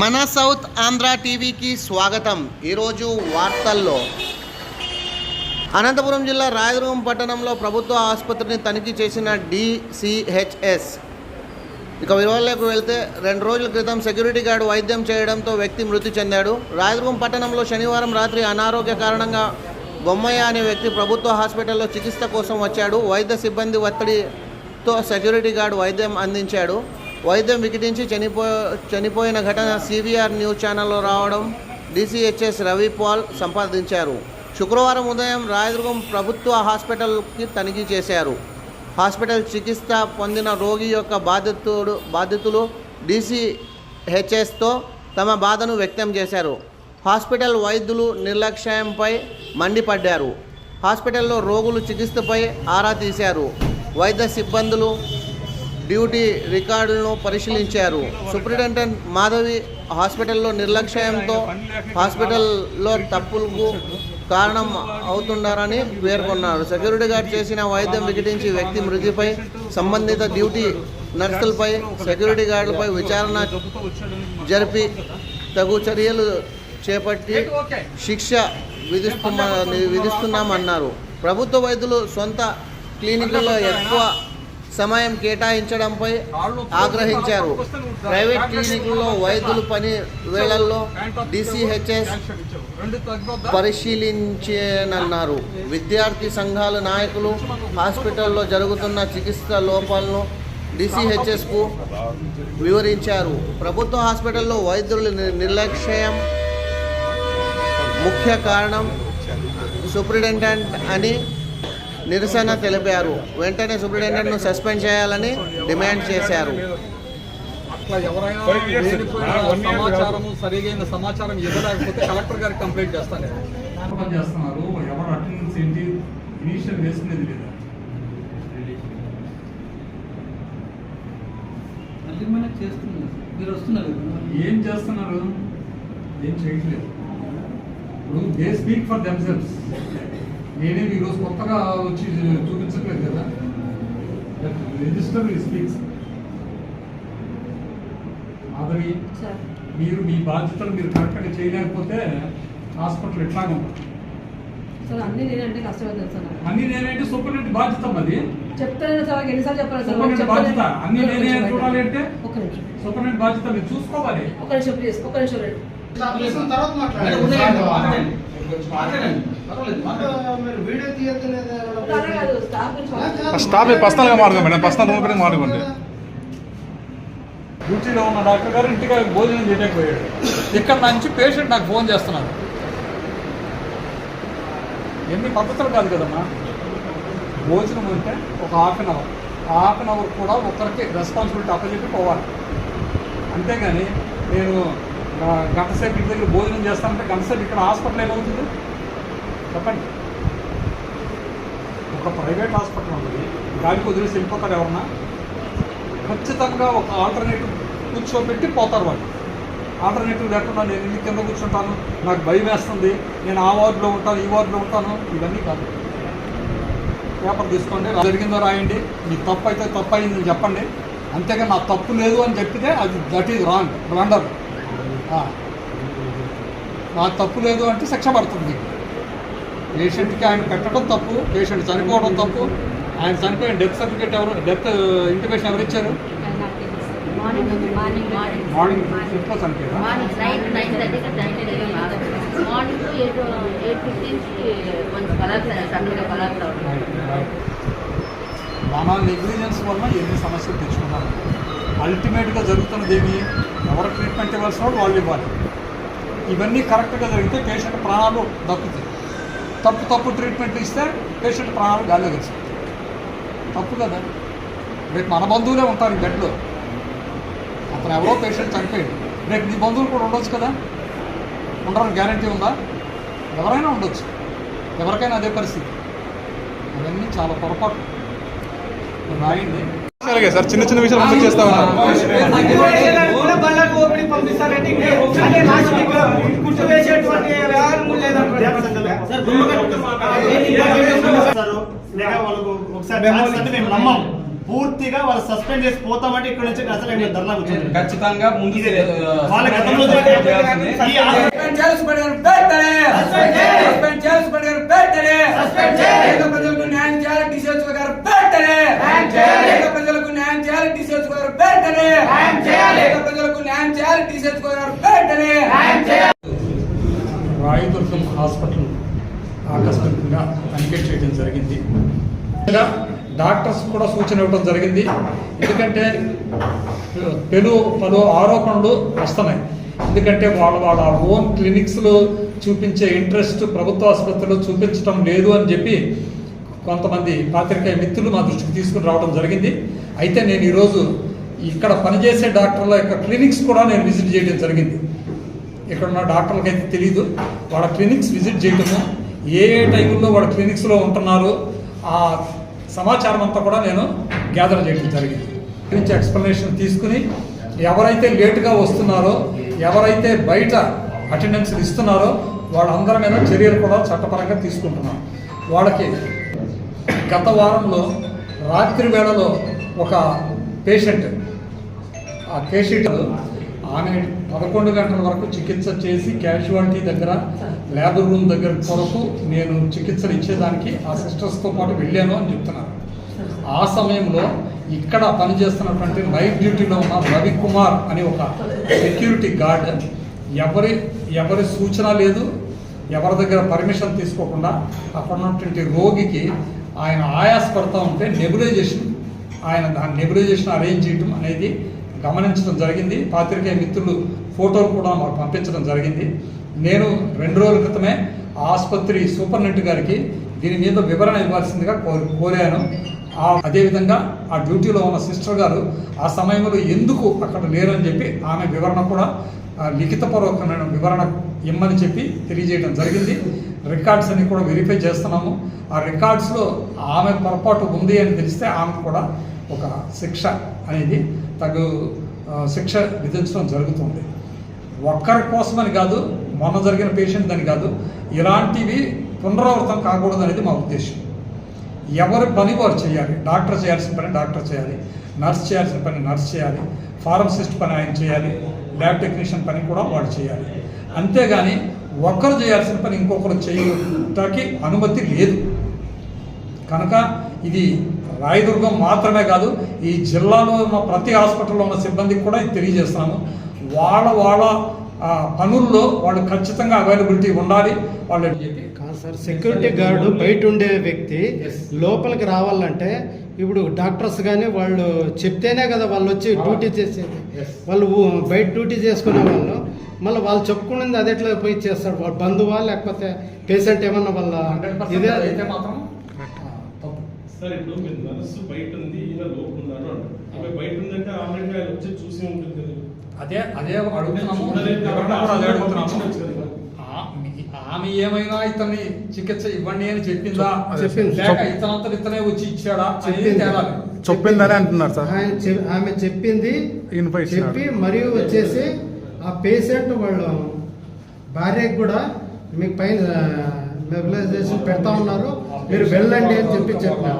మన సౌత్ ఆంధ్ర టీవీకి స్వాగతం. ఈరోజు వార్తల్లో. అనంతపురం జిల్లా రాయదుర్గం పట్టణంలో ప్రభుత్వ ఆసుపత్రిని తనిఖీ చేసిన డిసిహెచ్ఎస్. ఇక వివరాలకు వెళ్తే రెండు రోజుల క్రితం సెక్యూరిటీ గార్డు వైద్యం చేయడంతో వ్యక్తి మృతి చెందాడు. రాయదుర్గం పట్టణంలో శనివారం రాత్రి అనారోగ్య కారణంగా బొమ్మయ్య అనే వ్యక్తి ప్రభుత్వ హాస్పిటల్లో చికిత్స కోసం వచ్చాడు. వైద్య సిబ్బంది ఒత్తిడితో సెక్యూరిటీ గార్డు వైద్యం అందించాడు. వైద్యం వికటించి చనిపో చనిపోయిన ఘటన సివిఆర్ న్యూస్ ఛానల్లో రావడం డిసిహెచ్ఎస్ రవి పాల్ సంపాదించారు. శుక్రవారం ఉదయం రాయదుర్గం ప్రభుత్వ హాస్పిటల్కి తనిఖీ చేశారు. హాస్పిటల్ చికిత్స పొందిన రోగి యొక్క బాధితుడు బాధితులు డీసీహెచ్ఎస్తో తమ బాధను వ్యక్తం చేశారు. హాస్పిటల్ వైద్యులు నిర్లక్ష్యంపై మండిపడ్డారు. హాస్పిటల్లో రోగులు చికిత్సపై ఆరా తీశారు. వైద్య సిబ్బందులు డ్యూటీ రికార్డులను పరిశీలించారు. సూపరింటెండెంట్ మాధవి హాస్పిటల్లో నిర్లక్ష్యంతో హాస్పిటల్లో తప్పులకు కారణం అవుతున్నారని పేర్కొన్నారు. సెక్యూరిటీ గార్డ్ చేసిన వైద్యం వికటించి వ్యక్తి మృతిపై సంబంధిత డ్యూటీ నర్సులపై సెక్యూరిటీ గార్డులపై విచారణ జరిపి తగు చర్యలు చేపట్టి శిక్ష విధిస్తున్నా విధిస్తున్నామన్నారు. ప్రభుత్వ వైద్యులు సొంత క్లినిక్లలో ఎక్కువ సమయం కేటాయించడంపై ఆగ్రహించారు. ప్రైవేట్ క్లినిక్లలో వైద్యులు పని వేళల్లో డిసిహెచ్ఎస్ పరిశీలించేనన్నారు. విద్యార్థి సంఘాల నాయకులు హాస్పిటల్లో జరుగుతున్న చికిత్స లోపాలను డిసిహెచ్ఎస్కు వివరించారు. ప్రభుత్వ హాస్పిటల్లో వైద్యుల నిర్లక్ష్యం ముఖ్య కారణం సూపరింటెండెంట్ అని నిరసన తెలిపారు. వెంటనే సూపరింటెండెంట్ను సస్పెండ్ చేయాలని డిమాండ్ చేశారు. అట్లా ఎవరైనా సమాచారం సరిగైన సమాచారం ఇవ్వలేకపోతే కలెక్టర్ గారికి కంప్లైంట్ చేస్తాను. పని చేస్తున్నారు. ఎవరు అటెండెన్స్ ఏంటి? ఇనీషియల్ వేసుకునేది లేదా? మళ్ళీ మనకి చేస్తున్నారు. మీరు వస్తున్నారు. ఏం చేస్తున్నారు? ఏం చేయట్లేదు. ఇప్పుడు దే స్పీక్ ఫర్ దెమ్సెల్స్ నేనేమి ఈరోజు కొత్తగా వచ్చి చూపించట్లేదు కదా? రిజిస్టర్ స్పీక్స్ మాధవి సార్ మీరు మీ బాధ్యతలు మీరు కరెక్ట్గా చేయలేకపోతే హాస్పిటల్ ఎట్లాగా ఉంటుంది. అన్ని నేనంటే కష్టమవుతుంది సార్ నాకు. అన్ని నేనంటే సూపరింటెండెంట్ బాధ్యత అది చెప్తాను సార్ ఎన్నిసార్లు చెప్పాలి సార్ సూపరింటెండెంట్ చెప్తాను. బాధ్యత. అన్ని ఒక్క నేనే నిమిషం చూడాలి అంటే ఒక్క నిమిషం. సూపరింటెండెంట్ బాధ్యత మీరు చూసుకోవాలి. ఒక్క నిమిషం ప్లీజ్ ఒక్క నిమిషం రండి. అలా స్టాప్ పర్సనల్గా మాట్లాడు మేడం పర్సనల్ రూమ్ గురించి మాట్లాడుకోండి. డ్యూటీలో ఉన్న డాక్టర్ గారు ఇంటికి భోజనం చేయడానికి పోయాడు ఇక్కడ నుంచి పేషెంట్ నాకు ఫోన్ చేస్తున్నాడు. ఎన్ని పద్ధతులు కాదు కదమ్మా? భోజనం అంటే ఒక half an hour. Half an hour కూడా ఒకరికి రెస్పాన్సిబిలిటీ అప్పచెప్పి పోవాలి. అంతేగాని నేను ఆ, గంట సేపు ఇంటి దగ్గర భోజనం చేస్తానంటే గంట సేపు ఇక్కడ హాస్పిటల్ ఏమవుతుంది? చెప్పండి. ఒక ప్రైవేట్ హాస్పిటల్ ఉంది. దానికి వదిలేసి వెళ్ళిపోతారు ఎవరన్నా? ఖచ్చితంగా ఒక ఆల్టర్నేటివ్ కూర్చోబెట్టి పోతారు వాళ్ళు. ఆల్టర్నేటివ్ లేకుండా నేను ఇల్లు కింద కూర్చుంటాను. నాకు భయం వేస్తుంది. నేను ఆ వార్డులో ఉంటాను ఈ వార్డులో ఉంటాను. ఇవన్నీ కాదు. పేపర్ తీసుకోండి. జరిగిందో రాయండి. మీ తప్పు అయితే తప్పు అయిందని చెప్పండి. అంతేగా నా తప్పు లేదు అని చెప్పితే అది దట్ ఈజ్ రాంగ్ బ్లండర్ నా తప్పు లేదు అంటే శిక్ష పడుతుంది. మీకు పేషెంట్కి ఆయన పెట్టడం తప్పు పేషెంట్ చనిపోవడం తప్పు. ఆయన చనిపోయిన డెత్ సర్టిఫికేట్ ఎవరు డెత్ ఇంటిమేషన్ ఎవరు ఇచ్చారు? మార్నింగ్ మార్నింగ్ మార్నింగ్ మార్నింగ్ ఇంట్లో చనిపోయారా? మన నెగ్లిజెన్స్ వల్ల ఎన్ని సమస్యలు తెచ్చుకున్నారు? అల్టిమేట్గా జరుగుతున్నది ఏమి? ఎవరు ట్రీట్మెంట్ ఇవ్వాల్సిన వాళ్ళు ఇవ్వాలి. ఇవన్నీ కరెక్ట్గా జరిగితే పేషెంట్ ప్రాణాలు దక్కుతాయి. తప్పు తప్పు ట్రీట్మెంట్ ఇస్తే పేషెంట్ ప్రాణాలు గాల్లో కలిసి తప్పు కదా రేపు మన బంధువులే ఉంటారు ఈ బెడ్లో అతను ఎవరో పేషెంట్ చనిపోయాడు రేపు నీ బంధువులు కూడా ఉండొచ్చు కదా ఉండడానికి గ్యారంటీ ఉందా ఎవరైనా ఉండొచ్చు ఎవరికైనా అదే పరిస్థితి అవన్నీ చాలా పొరపాటు రాయండి అలాగే సార్ చిన్న చిన్న విషయాలు చేస్తా ఉన్నారు కూర్చోవేసేటువంటి లేదంటారు పూర్తిగా వాళ్ళు సస్పెండ్ చేసి పోతామంటే ఇక్కడ నుంచి అసలు ధర్నా కూర్చోండి ఖచ్చితంగా ముందు. వాళ్ళ గతంలో ప్రజలకు న్యాయం చేయాలి గారు పెట్టలే పేద ప్రజలకు న్యాయం చేయాలి డిసిఎస్ గారు పెట్టలే పేద ప్రజలకు న్యాయం చేయాలి రాయదుర్గం హాస్పిటల్ ఆకస్మికంగా తనిఖీ చేయడం జరిగింది. ఇలా డాక్టర్స్ కూడా సూచన ఇవ్వడం జరిగింది. ఎందుకంటే పెను పలు ఆరోపణలు వస్తున్నాయి. ఎందుకంటే వాళ్ళ వాళ్ళ ఓన్ క్లినిక్స్లో చూపించే ఇంట్రెస్ట్ ప్రభుత్వ ఆసుపత్రిలో చూపించడం లేదు అని చెప్పి కొంతమంది పాత్రికేయ మిత్రులు మా దృష్టికి తీసుకుని రావడం జరిగింది. అయితే నేను ఈరోజు ఇక్కడ పనిచేసే డాక్టర్ల యొక్క క్లినిక్స్ కూడా నేను విజిట్ చేయడం జరిగింది. ఇక్కడ ఉన్న డాక్టర్లకి అయితే తెలియదు వాళ్ళ క్లినిక్స్ విజిట్ చేయడము ఏ ఏ టైంలో వాళ్ళ క్లినిక్స్లో ఉంటున్నారు ఆ సమాచారం అంతా కూడా నేను గ్యాదర్ చేయడం జరిగింది. గురించి ఎక్స్ప్లెనేషన్ తీసుకుని ఎవరైతే లేటుగా వస్తున్నారో ఎవరైతే బయట అటెండెన్స్ ఇస్తున్నారో వాళ్ళందరి మీద చర్యలు కూడా చట్టపరంగా తీసుకుంటున్నాం. వాళ్ళకి గత వారంలో రాత్రి వేళలో ఒక పేషెంట్ ఆ కేసీట్ ఆమె పదకొండు గంటల వరకు చికిత్స చేసి క్యాజువాలిటీ దగ్గర ల్యాబ్ రూమ్ దగ్గర కొరకు నేను చికిత్సలు ఇచ్చేదానికి ఆ సిస్టర్స్తో పాటు వెళ్ళాను అని చెప్తున్నారు. ఆ సమయంలో ఇక్కడ పనిచేస్తున్నటువంటి నైట్ డ్యూటీలో ఉన్న రవికుమార్ అనే ఒక సెక్యూరిటీ గార్డ్ ఎవరి ఎవరి సూచన లేదు ఎవరి దగ్గర పర్మిషన్ తీసుకోకుండా అక్కడ ఉన్నటువంటి రోగికి ఆయన ఆయాస పడతా ఉంటే నెబులైజేషన్ ఆయన దాని నెబులైజేషన్ అరేంజ్ చేయడం అనేది గమనించడం జరిగింది. పాత్రికేయ మిత్రులు ఫోటోలు కూడా మాకు పంపించడం జరిగింది. నేను రెండు రోజుల క్రితమే ఆసుపత్రి సూపరింటెండెంట్ గారికి దీని మీద వివరణ ఇవ్వాల్సిందిగా కోరి కోరాను. అదేవిధంగా ఆ డ్యూటీలో ఉన్న సిస్టర్ గారు ఆ సమయంలో ఎందుకు అక్కడ లేరని చెప్పి ఆమె వివరణ కూడా లిఖితపూర్వకమైన వివరణ ఇమ్మని చెప్పి తెలియజేయడం జరిగింది. రికార్డ్స్ అన్ని కూడా వెరిఫై చేస్తున్నాము. ఆ రికార్డ్స్లో ఆమె పొరపాటు ఉంది అని తెలిస్తే ఆమెకు కూడా ఒక శిక్ష అనేది తగు శిక్ష విధించడం జరుగుతుంది. ఒక్కరి కోసమని కాదు మొన్న జరిగిన పేషెంట్ అని కాదు ఇలాంటివి పునరావృతం కాకూడదు అనేది మా ఉద్దేశం. ఎవరి పని వారు చేయాలి డాక్టర్ చేయాల్సిన పని డాక్టర్ చేయాలి నర్స్ చేయాల్సిన పని నర్స్ చేయాలి ఫార్మసిస్ట్ పని ఆయన చేయాలి ల్యాబ్ టెక్నీషియన్ పని కూడా వాడు చేయాలి. అంతేగాని ఒక్కరు చేయాల్సిన పని ఇంకొకరు చేయటానికి అనుమతి లేదు. కనుక ఇది రాయదుర్గం మాత్రమే కాదు ఈ జిల్లాలో ఉన్న ప్రతి హాస్పిటల్లో ఉన్న సిబ్బందికి కూడా తెలియజేస్తున్నాము. వాళ్ళ వాళ్ళ పనుల్లో వాళ్ళు ఖచ్చితంగా అవైలబిలిటీ ఉండాలి. వాళ్ళు కాదు సార్ సెక్యూరిటీ గార్డు బయట ఉండే వ్యక్తి లోపలికి రావాలంటే ఇప్పుడు డాక్టర్స్ కానీ వాళ్ళు చెప్తేనే కదా వాళ్ళు వచ్చి డ్యూటీ చేసేది. వాళ్ళు బయట డ్యూటీ చేసుకునే వాళ్ళు మళ్ళీ వాళ్ళు చెప్పుకున్నది అది ఎట్లా పోయి చేస్తాడు? వాళ్ళ బంధువా లేకపోతే పేషెంట్ ఏమన్నా వాళ్ళ ఇదే? అయితే మాత్రం సార్ ఇప్పుడు మీరు నర్సు బయట ఉంది ఈయన లోపల ఉన్నారు అంటారు ఆమె బయట ఉందంటే ఆల్రెడీ ఆయన వచ్చి చూసి ఉంటుంది కదా. అదే అదే అడుగుతున్నాము. అడుగుతున్నాము. ఆమె ఏమైనా ఇతన్ని చికిత్స ఇవ్వండి అని చెప్పిందా? చెప్పింది. లేక ఇతనంతా ఇతనే వచ్చి ఇచ్చాడా? చెప్పిందని అంటున్నారు సార్. ఆమె చెప్పింది. చెప్పి మరియు వచ్చేసి ఆ పేషెంట్ వాళ్ళు భార్యకు కూడా మీకు పైన మెబిలైజేషన్ పెడతా ఉన్నారు. మీరు వెళ్ళండి అని చెప్పి చెప్పిన